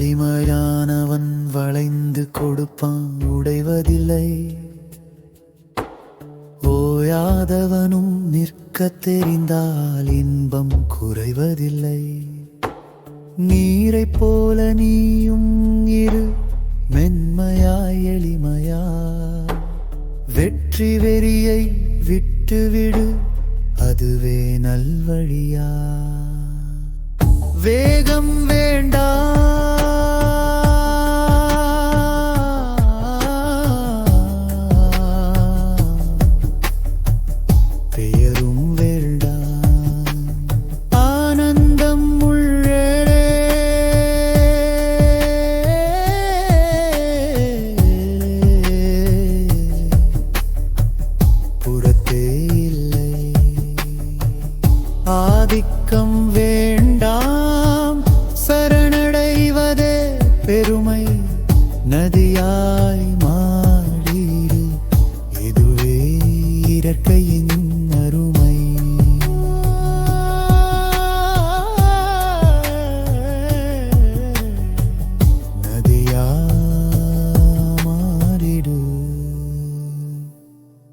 வலிமையானவன் வளைந்து கொடுப்பான் உடைவதில்லை. ஓயாதவனும் நிற்க தெரிந்தால் இன்பம் குறைவதில்லை. நீரை போல நீயும் இரு மென்மையாய் எளிமையா. வெற்றி வெறியை விட்டுவிடு அதுவே நல்வழியா. வேகம் வேண்டா பெயரும் வேண்டாம் ஆனந்தம் உள்ளே. புறத்தே இல்லை. ஆதிக்கம் வேண்டாம். சரணடைவதே பெருமை. நதியாய் மா